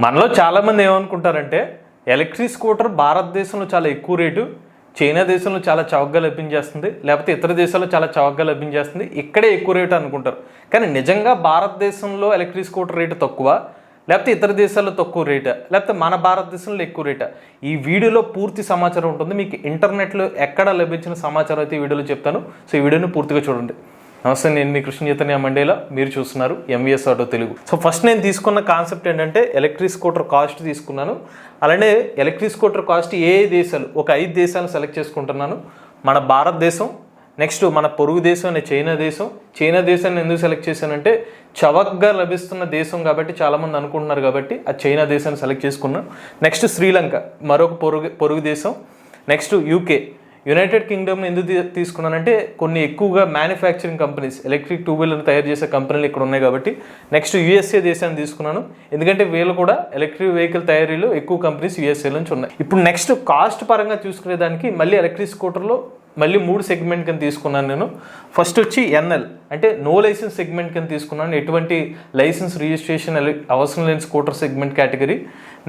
మనలో చాలామంది ఏమనుకుంటారంటే ఎలక్ట్రిక్ స్కూటర్ భారతదేశంలో చాలా ఎక్కువ రేటు చైనా దేశంలో చాలా చౌకగా లభించేస్తుంది లేకపోతే ఇతర దేశాల్లో చాలా చౌకగా లభించేస్తుంది ఇక్కడే ఎక్కువ రేటు అనుకుంటారు. కానీ నిజంగా భారతదేశంలో ఎలక్ట్రిక్ స్కూటర్ రేటు తక్కువ లేకపోతే ఇతర దేశాల్లో తక్కువ రేటా లేకపోతే మన భారతదేశంలో ఎక్కువ రేటా? ఈ వీడియోలో పూర్తి సమాచారం ఉంటుంది. మీకు ఇంటర్నెట్లో ఎక్కడ లభించిన సమాచారం అయితే ఈ వీడియోలో చెప్తాను. సో ఈ వీడియోని పూర్తిగా చూడండి. నమస్తే నేను మీ కృష్ణ చైతన్య మండేలా. మీరు చూస్తున్నారు M V S auto Telugu. So first నేను తీసుకున్న కాన్సెప్ట్ ఏంటంటే ఎలక్ట్రిక్ స్కూటర్ కాస్ట్ తీసుకున్నాను. అలానే ఎలక్ట్రిక్ స్కూటర్ కాస్ట్ ఏ దేశాలు ఒక ఐదు దేశాలను సెలెక్ట్ చేసుకుంటున్నాను. మన భారతదేశం నెక్స్ట్ మన పొరుగు దేశం అనే చైనా దేశం. చైనా దేశాన్ని ఎందుకు సెలెక్ట్ చేశానంటే చవక్గా లభిస్తున్న దేశం కాబట్టి చాలామంది అనుకుంటున్నారు కాబట్టి ఆ చైనా దేశాన్ని సెలెక్ట్ చేసుకున్నాను నెక్స్ట్ శ్రీలంక మరొక పొరుగు పొరుగు దేశం. నెక్స్ట్ యూకే యునైటెడ్ కింగ్డమ్ని ఎందుకు తీసుకున్నానంటే కొన్ని ఎక్కువగా manufacturing companies electric two wheeler తయారు చేసే కంపెనీలు ఇక్కడ ఉన్నాయి కాబట్టి నెక్స్ట్ యూఎస్ఏ దేశాన్ని తీసుకున్నాను. ఎందుకంటే వీళ్ళు కూడా ఎలక్ట్రిక్ వెహికల్ తయారీలో ఎక్కువ కంపెనీస్ యూఎస్ఏ నుంచి ఉన్నాయి. ఇప్పుడు నెక్స్ట్ కాస్ట్ పరంగా చూసుకునేదానికి మళ్ళీ ఎలక్ట్రిక్ స్కూటర్లో మళ్ళీ మూడు సెగ్మెంట్ కింద తీసుకున్నాను నేను. ఫస్ట్ వచ్చి ఎన్ఎల్ అంటే నో లైసెన్స్ సెగ్మెంట్ కింద తీసుకున్నాను. ఎటువంటి లైసెన్స్ రిజిస్ట్రేషన్ అవసరం లేని scooter segment category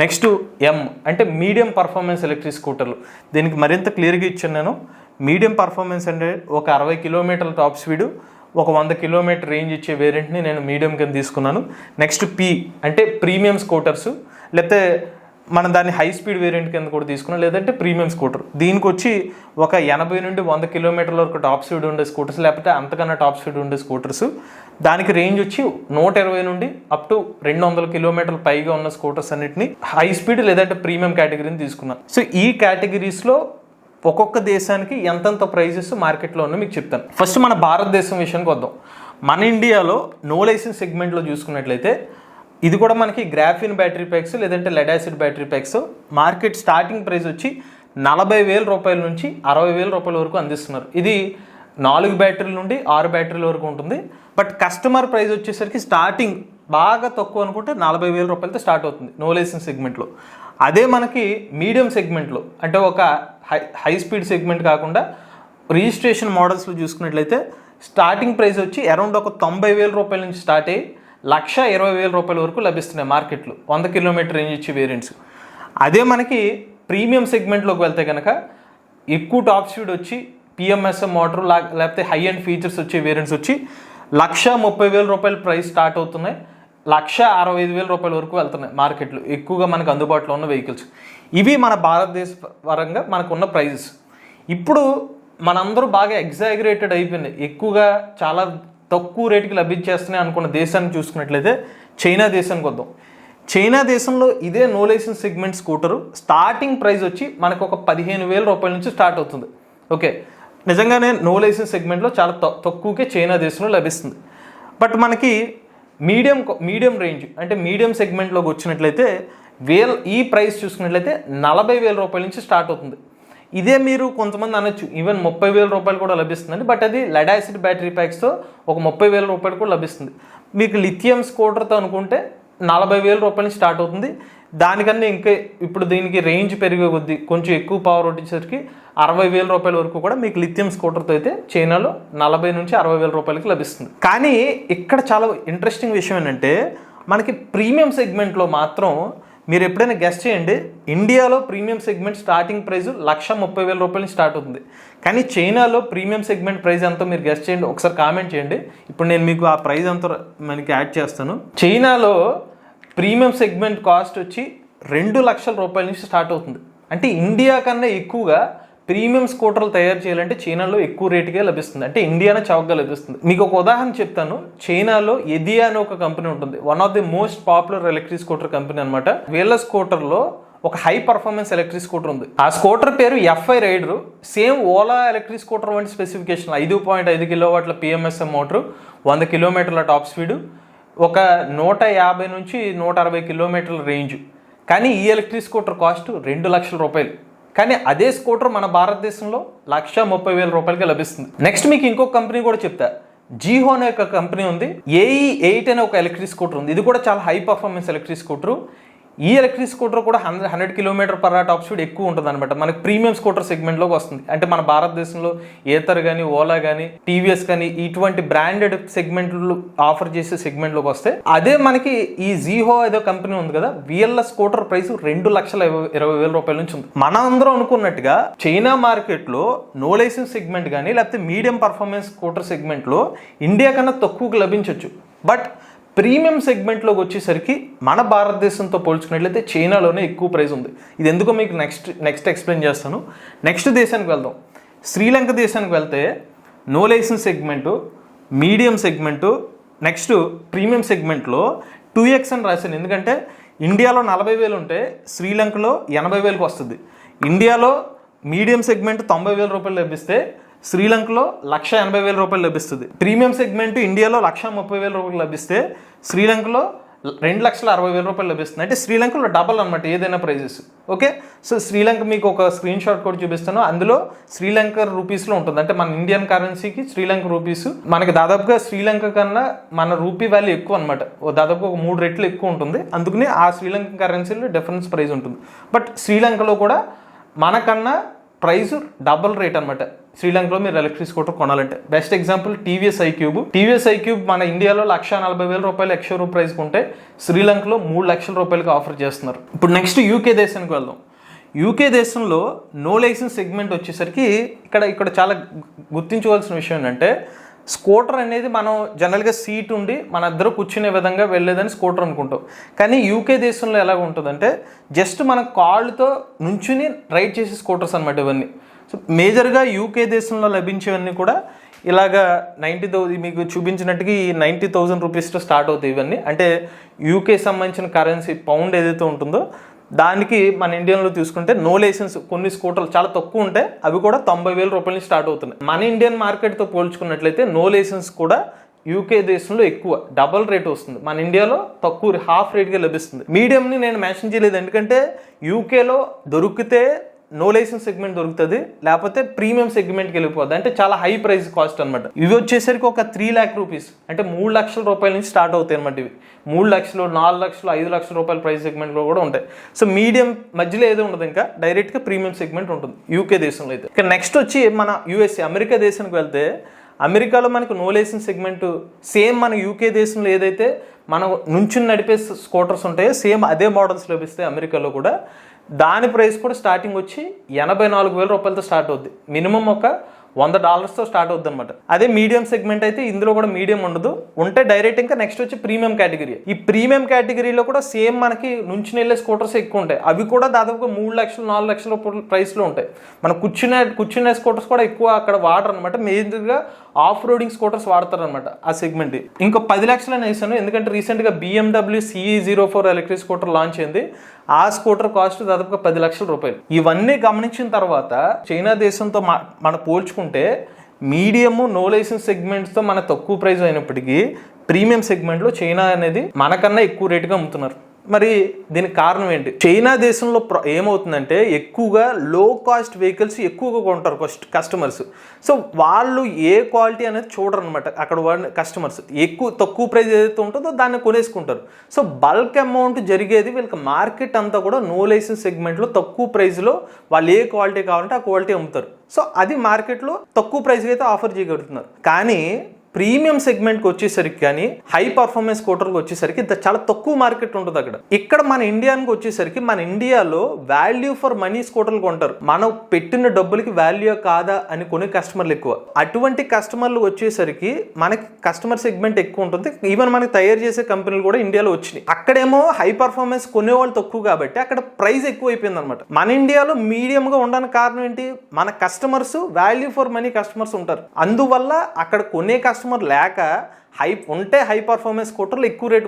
next M అంటే మీడియం పర్ఫార్మెన్స్ ఎలక్ట్రిక్ స్కూటర్లు దీనికి మరింత క్లియర్గా ఇచ్చాను నేను. మీడియం పర్ఫార్మెన్స్ అంటే ఒక అరవై కిలోమీటర్ల టాప్ స్పీడు ఒక వంద కిలోమీటర్ రేంజ్ ఇచ్చే వేరియంట్ని నేను మీడియం కింద తీసుకున్నాను. నెక్స్ట్ పి అంటే ప్రీమియం స్కూటర్స్ లేకపోతే మనం దాన్ని హై స్పీడ్ వేరియంట్ కింద కూడా తీసుకున్నాం. లేదంటే ప్రీమియం స్కూటర్ దీనికి వచ్చి ఒక ఎనభై నుండి వంద కిలోమీటర్ల వరకు టాప్ స్పీడ్ ఉండే స్కూటర్స్ లేకపోతే అంతకన్నా టాప్ స్పీడ్ ఉండే స్కూటర్స్ దానికి రేంజ్ వచ్చి నూట ఇరవై నుండి అప్ టు రెండు వందల కిలోమీటర్ల పైగా ఉన్న స్కూటర్స్ అన్నిటిని హై స్పీడ్ లేదంటే ప్రీమియం కేటగిరీని తీసుకున్నాను సో ఈ కేటగిరీస్లో ఒక్కొక్క దేశానికి ఎంతెంత ప్రైజెస్ మార్కెట్లో ఉన్నాయో మీకు చెప్తాను. ఫస్ట్ మన భారతదేశం విషయానికి వద్దాం. మన ఇండియాలో నో లైసెన్స్ సెగ్మెంట్లో చూసుకున్నట్లయితే ఇది కూడా మనకి గ్రాఫిన్ బ్యాటరీ ప్యాక్స్ లేదంటే lead acid battery packs. Market starting price వచ్చి నలభై వేల రూపాయల నుంచి అరవై వేల రూపాయల వరకు అందిస్తున్నారు. ఇది నాలుగు బ్యాటరీల నుండి ఆరు బ్యాటరీల వరకు ఉంటుంది. బట్ కస్టమర్ ప్రైస్ వచ్చేసరికి స్టార్టింగ్ బాగా తక్కువ అనుకుంటే నలభై వేల రూపాయలతో స్టార్ట్ అవుతుంది నో లైసెన్స్ సెగ్మెంట్లో అదే మనకి మీడియం సెగ్మెంట్లో అంటే ఒక హై హై స్పీడ్ సెగ్మెంట్ కాకుండా రిజిస్ట్రేషన్ మోడల్స్లో చూసుకున్నట్లయితే స్టార్టింగ్ ప్రైస్ వచ్చి అరౌండ్ ఒక తొంభై వేల రూపాయల నుంచి స్టార్ట్ అయ్యి లక్ష ఇరవై వేల రూపాయల వరకు లభిస్తున్నాయి మార్కెట్లో. వంద కిలోమీటర్ రేంజ్ ఇచ్చే వేరియంట్స్ అదే మనకి ప్రీమియం సెగ్మెంట్లోకి వెళ్తే కనుక ఎక్కువ టాప్ స్పీడ్ వచ్చి P M S M motor లేకపోతే హై అండ్ ఫీచర్స్ వచ్చే వేరియంట్స్ వచ్చి లక్ష ముప్పై వేల రూపాయల ప్రైస్ స్టార్ట్ అవుతున్నాయి. లక్ష అరవై ఐదు వేల రూపాయల వరకు వెళ్తున్నాయి మార్కెట్లో. ఎక్కువగా మనకు అందుబాటులో ఉన్న వెహికల్స్ ఇవి మన భారతదేశ పరంగా మనకున్న ప్రైజెస్ ఇప్పుడు మనందరూ బాగా ఎగ్జాగరేటెడ్ అయిపోయింది ఎక్కువగా చాలా తక్కువ రేటుకి లభించేస్తున్నాయి అనుకున్న దేశాన్ని చూసుకున్నట్లయితే చైనా దేశానికి వద్దాం. చైనా దేశంలో ఇదే no license segment scooter starting price వచ్చి మనకు ఒక పదిహేను వేల రూపాయల నుంచి స్టార్ట్ అవుతుంది. ఓకే నిజంగానే నో లైసెన్స్ సెగ్మెంట్లో చాలా తక్కువకే చైనా దేశంలో లభిస్తుంది. బట్ మనకి మీడియం మీడియం రేంజ్ అంటే మీడియం సెగ్మెంట్లోకి వచ్చినట్లయితే వేల ఈ ప్రైస్ చూసుకున్నట్లయితే నలభై వేల రూపాయల నుంచి స్టార్ట్ అవుతుంది. ఇదే మీరు కొంతమంది అనొచ్చు. ఈవెన్ ముప్పై వేల రూపాయలు కూడా లభిస్తుందండి. బట్ అది లెడాసిడ్ బ్యాటరీ ప్యాక్స్తో ఒక ముప్పై వేల రూపాయలు కూడా లభిస్తుంది. మీకు లిథియం స్కూటర్తో అనుకుంటే నలభై వేల రూపాయలు స్టార్ట్ అవుతుంది. దానికన్నా ఇంకా ఇప్పుడు దీనికి రేంజ్ పెరిగే కొద్దీ కొంచెం ఎక్కువ పవర్ వచ్చేసరికి అరవై వేల రూపాయల వరకు కూడా మీకు లిథియం స్కూటర్తో అయితే చైనాలో నలభై నుంచి అరవై వేల రూపాయలకి లభిస్తుంది. కానీ ఇక్కడ చాలా ఇంట్రెస్టింగ్ విషయం ఏంటంటే మనకి ప్రీమియం సెగ్మెంట్లో మాత్రం మీరు ఎప్పుడైనా గెస్ట్ చేయండి ఇండియాలో premium segment starting price lakh ముప్పై వేల రూపాయలు స్టార్ట్ అవుతుంది. కానీ చైనాలో ప్రీమియం సెగ్మెంట్ ప్రైస్ ఎంతో మీరు గెస్ట్ చేయండి ఒకసారి కామెంట్ చేయండి. ఇప్పుడు నేను మీకు ఆ ప్రైస్ అంతా మనకి యాడ్ చేస్తాను. చైనాలో ప్రీమియం సెగ్మెంట్ కాస్ట్ వచ్చి రెండు లక్షల రూపాయల నుంచి స్టార్ట్ అవుతుంది. అంటే ఇండియా కన్నా ఎక్కువగా ప్రీమియం స్కూటర్లు తయారు చేయాలంటే చైనాలో ఎక్కువ రేటుకే లభిస్తుంది. అంటే ఇండియానే చౌకగా లభిస్తుంది. మీకు ఒక ఉదాహరణ చెప్తాను. చైనాలో ఎదియా అని ఒక కంపెనీ ఉంటుంది. One of the most popular electric scooter company అనమాట వీళ్ళ స్కూటర్లో ఒక హై పర్ఫార్మెన్స్ ఎలక్ట్రిక్ స్కూటర్ ఉంది. ఆ స్కూటర్ పేరు F I rider same Ola electric scooter వంటి స్పెసిఫికేషన్ ఐదు పాయింట్ ఐదు కిలోవాట్ల పిఎంఎస్ఎం మోటార్ వంద కిలోమీటర్ల టాప్ స్పీడ్ ఒక నూట యాభై నుంచి నూట అరవై కిలోమీటర్ల రేంజ్ కానీ ఈ ఎలక్ట్రిక్ స్కూటర్ కాస్ట్ రెండు లక్షల రూపాయలు. కానీ అదే స్కూటర్ మన భారతదేశంలో లక్ష ముప్పై వేల రూపాయలకి లభిస్తుంది. నెక్స్ట్ మీకు ఇంకొక కంపెనీ కూడా చెప్తా. జీహో అనే ఒక కంపెనీ ఉంది. ఏఈ ఎయిట్ అనే ఒక ఎలక్ట్రిక్ స్కూటర్ ఉంది. ఇది కూడా చాలా హై పర్ఫార్మెన్స్ ఎలక్ట్రిక్ స్కూటర్ ఈ ఎలక్ట్రిక్ స్కూటర్ కూడా hundred hundred kilometre per top speed ఎక్కువ ఉంటుంది అనమాట మనకి ప్రీమియం స్కూటర్ సెగ్మెంట్లోకి వస్తుంది. అంటే మన భారతదేశంలో ఏతర్ కానీ ఓలా కానీ టీవీఎస్ కానీ ఇటువంటి బ్రాండెడ్ సెగ్మెంట్లు ఆఫర్ చేసే సెగ్మెంట్లోకి వస్తే అదే మనకి ఈ జీహో ఏదో కంపెనీ ఉంది కదా వీళ్ళ స్కూటర్ ప్రైస్ రెండు లక్షల ఇరవై- ఇరవై వేల రూపాయల నుంచి ఉంది. మన అందరం అనుకున్నట్టుగా చైనా మార్కెట్లో నో లైసెన్స్ సెగ్మెంట్ కానీ లేకపోతే మీడియం పర్ఫార్మెన్స్ స్కూటర్ సెగ్మెంట్లో ఇండియా కన్నా తక్కువకు లభించవచ్చు బట్ ప్రీమియం సెగ్మెంట్లోకి వచ్చేసరికి మన భారతదేశంతో పోల్చుకున్నట్లయితే చైనాలోనే ఎక్కువ ప్రైస్ ఉంది. ఇది ఎందుకో మీకు నెక్స్ట్ నెక్స్ట్ ఎక్స్ప్లెయిన్ చేస్తాను. నెక్స్ట్ దేశానికి వెళ్దాం. శ్రీలంక దేశానికి వెళ్తే no license segment medium segment next premium సెగ్మెంట్లో టూ ఎక్స్ అని రాశాను. ఎందుకంటే ఇండియాలో నలభై వేలు ఉంటే శ్రీలంకలో ఎనభై వేలకు వస్తుంది. ఇండియాలో మీడియం సెగ్మెంట్ తొంభై వేల రూపాయలు లభిస్తే శ్రీలంకలో లక్ష ఎనభై వేల రూపాయలు లభిస్తుంది. ప్రీమియం సెగ్మెంట్ ఇండియాలో లక్ష ముప్పై వేల రూపాయలు లభిస్తే శ్రీలంకలో రెండు లక్షల అరవై వేల రూపాయలు లభిస్తుంది. అంటే శ్రీలంకలో డబల్ అనమాట ఏదైనా ప్రైజెస్ ఓకే సో శ్రీలంక మీకు ఒక స్క్రీన్ షాట్ కూడా చూపిస్తాను. అందులో శ్రీలంక రూపీస్లో ఉంటుంది. అంటే మన ఇండియన్ కరెన్సీకి శ్రీలంక రూపీస్ మనకి దాదాపుగా శ్రీలంక కన్నా మన రూపీ వాల్యూ ఎక్కువ అనమాట దాదాపు ఒక మూడు రెట్లు ఎక్కువ ఉంటుంది. అందుకని ఆ శ్రీలంక కరెన్సీలో డిఫరెన్స్ ప్రైస్ ఉంటుంది. బట్ శ్రీలంకలో కూడా మనకన్నా ప్రైస్ డబుల్ రేట్ అనమాట శ్రీలంకలో మీరు ఎలక్ట్రిక్ స్కూటర్ కొనాలంటే. Best example TVS iQube TVS iQube మన ఇండియాలో లక్ష నలభై వేల రూపాయలు ఎక్స్ రూపాయ ప్రైస్ ఉంటే శ్రీలంకలో మూడు లక్షల రూపాయలకి ఆఫర్ చేస్తున్నారు. ఇప్పుడు నెక్స్ట్ యూకే దేశానికి వెళ్దాం. యూకే దేశంలో నో లైసెన్స్ సెగ్మెంట్ వచ్చేసరికి ఇక్కడ ఇక్కడ చాలా గుర్తించుకోవాల్సిన గుర్తించవలసిన విషయం ఏంటంటే స్కూటర్ అనేది మనం జనరల్గా సీట్ ఉండి మన ఇద్దరు కూర్చునే విధంగా వెళ్ళేదని స్కూటర్ అనుకుంటాం. కానీ యూకే దేశంలో ఎలా ఉంటుందంటే జస్ట్ మన కాళ్ళతో నుంచుని రైడ్ చేసే స్కూటర్స్ అనమాట ఇవన్నీ. సో మేజర్గా యూకే దేశంలో లభించేవన్నీ కూడా ఇలాగా నైంటీ థౌజండ్ మీకు చూపించినట్టుగా ఈ నైంటీ థౌజండ్ రూపీస్తో స్టార్ట్ అవుతాయి ఇవన్నీ. అంటే యూకే సంబంధించిన కరెన్సీ పౌండ్ ఏదైతే ఉంటుందో దానికి మన ఇండియన్లో తీసుకుంటే నో లైసెన్స్ కొన్ని స్కూటర్లు చాలా తక్కువ ఉంటాయి. అవి కూడా తొంభై వేల రూపాయల నుంచి స్టార్ట్ అవుతున్నాయి. మన ఇండియన్ మార్కెట్తో పోల్చుకున్నట్లయితే నో లైసెన్స్ కూడా యూకే దేశంలో ఎక్కువ డబల్ రేట్ వస్తుంది. మన ఇండియాలో తక్కువ హాఫ్ రేట్గా లభిస్తుంది. మీడియంని నేను మెన్షన్ చేయలేదు. ఎందుకంటే యూకేలో దొరికితే నో లైసెన్స్ సెగ్మెంట్ దొరుకుతుంది లేకపోతే ప్రీమియం సెగ్మెంట్కి వెళ్ళిపోద్ది. అంటే చాలా హై ప్రైస్ కాస్ట్ అనమాట ఇవి వచ్చేసరికి ఒక త్రీ ల్యాక్ రూపీస్ అంటే మూడు లక్షల రూపాయల నుంచి స్టార్ట్ అవుతాయి అనమాట ఇవి. మూడు లక్షలు నాలుగు లక్షలు ఐదు లక్షల రూపాయల ప్రైస్ సెగ్మెంట్లో కూడా ఉంటాయి. సో మీడియం మధ్యలో ఏదో ఉండదు ఇంకా డైరెక్ట్గా ప్రీమియం సెగ్మెంట్ ఉంటుంది. యూకే దేశంలో అయితే. ఇక నెక్స్ట్ వచ్చి మన యూఎస్ఏ అమెరికా దేశానికి వెళ్తే అమెరికాలో మనకు నోలేసిన సెగ్మెంట్ సేమ్ మన యూకే దేశంలో ఏదైతే మనం నుంచుని నడిపే స్కూటర్స్ ఉంటాయో సేమ్ అదే మోడల్స్ లభిస్తాయి అమెరికాలో కూడా దాని ప్రైస్ కూడా స్టార్టింగ్ వచ్చి ఎనభై నాలుగు వేల రూపాయలతో స్టార్ట్ అవుద్ది. మినిమం ఒక వంద డాలర్స్తో స్టార్ట్ అవుద్ది అనమాట అదే మీడియం సెగ్మెంట్ అయితే ఇందులో కూడా మీడియం ఉండదు. ఉంటే డైరెక్ట్ ఇంకా నెక్స్ట్ వచ్చి ప్రీమియం కేటగిరీ ఈ ప్రీమియం కేటగిరీలో కూడా సేమ్ మనకి నుంచి వెళ్ళే స్కూటర్స్ ఎక్కువ ఉంటాయి. అవి కూడా దాదాపుగా మూడు లక్షలు నాలుగు లక్షల ప్రైస్లో ఉంటాయి. మనం కూర్చునే కూర్చునే స్కూటర్స్ కూడా ఎక్కువ అక్కడ వాడరు అనమాట మెయిన్గా ఆఫ్ రోడింగ్ స్కూటర్స్ వాడతారనమాట ఆ సెగ్మెంట్. ఇంకో పది లక్షలని వేసాను ఎందుకంటే రీసెంట్గా BMW CE zero four electric scooter launch అయింది. ఆ స్కూటర్ కాస్ట్ దాదాపుగా పది లక్షల రూపాయలు. ఇవన్నీ గమనించిన తర్వాత చైనా దేశంతో మా మనం పోల్చుకుంటే మీడియము నో లైసెన్స్ సెగ్మెంట్స్తో మన తక్కువ ప్రైస్ అయినప్పటికీ ప్రీమియం సెగ్మెంట్లో చైనా అనేది మనకన్నా ఎక్కువ రేటుగా అమ్ముతున్నారు. మరి దీనికి కారణం ఏంటి? చైనా దేశంలో ప్ర- ఏమవుతుందంటే ఎక్కువగా లో కాస్ట్ వెహికల్స్ ఎక్కువగా కొంటారు కస్ట్ కస్టమర్స్ సో వాళ్ళు ఏ క్వాలిటీ అనేది చూడరు అనమాట అక్కడ కస్టమర్స్ ఎక్కువ తక్కువ ప్రైస్ ఏదైతే ఉంటుందో దాన్ని కొనేసుకుంటారు. సో బల్క్ అమౌంట్ జరిగేది వీళ్ళకి మార్కెట్ అంతా కూడా నో లైసెన్స్ సెగ్మెంట్లో తక్కువ ప్రైస్లో వాళ్ళు ఏ క్వాలిటీ కావాలంటే ఆ క్వాలిటీ అమ్ముతారు. సో అది మార్కెట్లో తక్కువ ప్రైస్కి అయితే ఆఫర్ చేయగలుగుతున్నారు. కానీ ప్రీమియం సెగ్మెంట్కి వచ్చేసరికి కానీ హై పర్ఫార్మెన్స్ స్కూటర్కి వచ్చేసరికి చాలా తక్కువ మార్కెట్ ఉంటుంది అక్కడ. ఇక్కడ మన ఇండియాకి వచ్చేసరికి మన ఇండియాలో వాల్యూ ఫర్ మనీ స్కూటర్లు కొంటారు. మనం పెట్టిన డబ్బులకి వాల్యూ కాదా అని కొనే కస్టమర్లు ఎక్కువ. అటువంటి కస్టమర్లు వచ్చేసరికి మనకి కస్టమర్ సెగ్మెంట్ ఎక్కువ ఉంటుంది. ఈవెన్ మనకి తయారు చేసే కంపెనీలు కూడా ఇండియాలో వచ్చినాయి. అక్కడేమో హై పర్ఫార్మెన్స్ కొనేవాళ్ళు తక్కువ కాబట్టి అక్కడ ప్రైస్ ఎక్కువ అయిపోయింది అనమాట మన ఇండియాలో మీడియంగా ఉండడానికి కారణం ఏంటి? మన customers value for money customers ఉంటారు. అందువల్ల అక్కడ కొనే కస్టమర్ లేక హై ఉంటే హై పర్ఫార్మెన్స్ స్కూటర్లు ఎక్కువ రేట్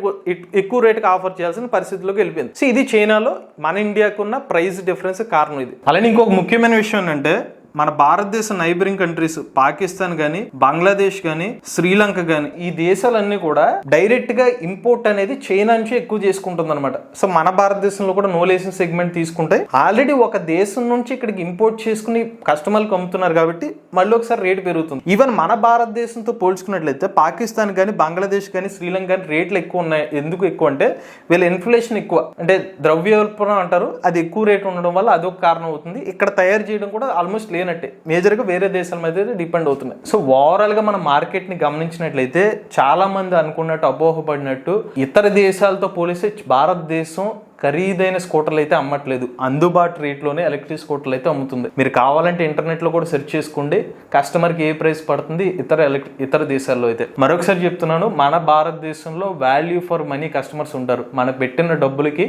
ఎక్కువ రేటుకి ఆఫర్ చేయాల్సిన పరిస్థితిలోకి వెళ్ళిపోయింది. సో ఇది చైనాలో మన ఇండియాకు ఉన్న ప్రైస్ డిఫరెన్స్ కారణం ఇది. అలానే ఇంకొక ముఖ్యమైన విషయం ఏంటంటే మన భారతదేశ నైబరింగ్ కంట్రీస్ పాకిస్తాన్ కానీ బంగ్లాదేశ్ కానీ శ్రీలంక కానీ ఈ దేశాలన్నీ కూడా డైరెక్ట్గా ఇంపోర్ట్ అనేది చైనా నుంచి ఎక్కువ చేసుకుంటుంది అనమాట సో మన భారతదేశంలో కూడా నోలేషన్ సెగ్మెంట్ తీసుకుంటే ఆల్రెడీ ఒక దేశం నుంచి ఇక్కడికి ఇంపోర్ట్ చేసుకుని కస్టమర్లకు అమ్ముతున్నారు కాబట్టి మళ్ళీ ఒకసారి రేటు పెరుగుతుంది. ఈవెన్ మన భారతదేశంతో పోల్చుకున్నట్లయితే పాకిస్తాన్ కానీ బంగ్లాదేశ్ కానీ శ్రీలంక కానీ రేట్లు ఎక్కువ ఉన్నాయి. ఎందుకు ఎక్కువ అంటే వీళ్ళ ఇన్ఫ్లేషన్ ఎక్కువ. అంటే ద్రవ్యోల్బణం అంటారు అది ఎక్కువ రేటు ఉండడం వల్ల అదొక కారణం అవుతుంది. ఇక్కడ తయారు చేయడం కూడా ఆల్మోస్ట్ లేనట్టే మేజర్గా వేరే దేశాల మీద డిపెండ్ అవుతున్నాయి. సో ఓవరాల్గా మన మార్కెట్ని గమనించినట్లయితే చాలామంది అనుకున్నట్టు అపోహపడినట్టు ఇతర దేశాలతో పోలిస్తే భారతదేశం ఖరీదైన స్కూటర్లు అయితే అమ్మట్లేదు. అందుబాటు రేట్లోనే ఎలక్ట్రిక్ స్కూటర్లు అయితే అమ్ముతుంది. మీరు కావాలంటే ఇంటర్నెట్లో కూడా సెర్చ్ చేసుకోండి. కస్టమర్కి ఏ ప్రైస్ పడుతుంది? ఇతర ఎలక్ట్రి ఇతర దేశాల్లో అయితే. మరొకసారి చెప్తున్నాను మన భారతదేశంలో వాల్యూ ఫర్ మనీ కస్టమర్స్ ఉంటారు. మన పెట్టిన డబ్బులకి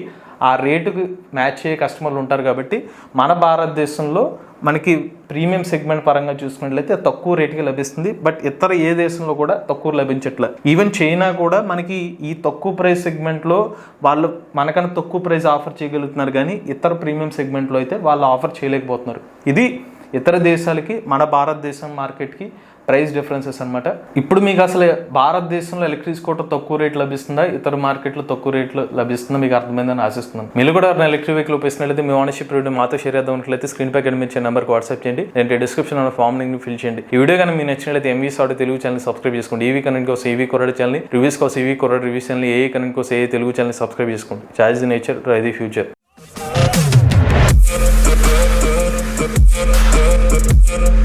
ఆ రేటుకి మ్యాచ్ అయ్యే కస్టమర్లు ఉంటారు కాబట్టి మన భారతదేశంలో మనకి ప్రీమియం సెగ్మెంట్ పరంగా చూసుకున్నట్లయితే తక్కువ రేటుకి లభిస్తుంది. బట్ ఇతర ఏ దేశంలో కూడా తక్కువ లభించట్లే. ఈవెన్ చైనా కూడా మనకి ఈ తక్కువ ప్రైస్ సెగ్మెంట్లో వాళ్ళు మనకన్నా తక్కువ ప్రైస్ ఆఫర్ చేయగలుగుతున్నారు కానీ ఇతర ప్రీమియం సెగ్మెంట్లో అయితే వాళ్ళు ఆఫర్ చేయలేకపోతున్నారు. ఇది ఇతర దేశాలకి మన భారతదేశం మార్కెట్కి ప్రైస్ డిఫరెన్సెస్ అనమాట ఇప్పుడు మీకు అసలు భారతదేశంలో ఎలక్ట్రిక్ స్కూటర్ తక్కువ రేట్ లభిస్తుందా? ఇతర మార్కెట్లో తక్కువ రేట్లు లభిస్తుందా? మీకు అర్థమైందని ఆశిస్తున్నాను. మీరు కూడా ఎవరైనా ఎలక్ట్రిక్ వెహికల్ ఉపయోగిస్తున్నట్లయితే మీ ఓనర్షిప్ రివ్యూ మాతో షేర్ చేద్దాం ఉన్నట్లయితే స్క్రీన్ పై కనిపించే నెంబర్కి వాట్సాప్ చేయండి. నేను డిస్క్రిప్షన్ ఉన్న ఫామ్ లింక్ ఫిల్ చేయండి. ఈ వీడియో కానీ మీకు నచ్చినట్లయితే ఎంవీ సాట్ తెలుగు ఛానల్ సబ్స్క్రైబ్ చేసుకోండి. ఈవీ కనెక్ట్ కోసం ఈవీ కొరడ ఛానల్ రివ్యూస్ కోసం ఈవీ కొరడ రివ్యూస్ ఛానల్ ఏ కనెక్ట్ కోసం ఏ తెలుగు ఛానల్ సబ్స్క్రైబ్ చేసుకోండి. Charge the nature try the future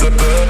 Thank you.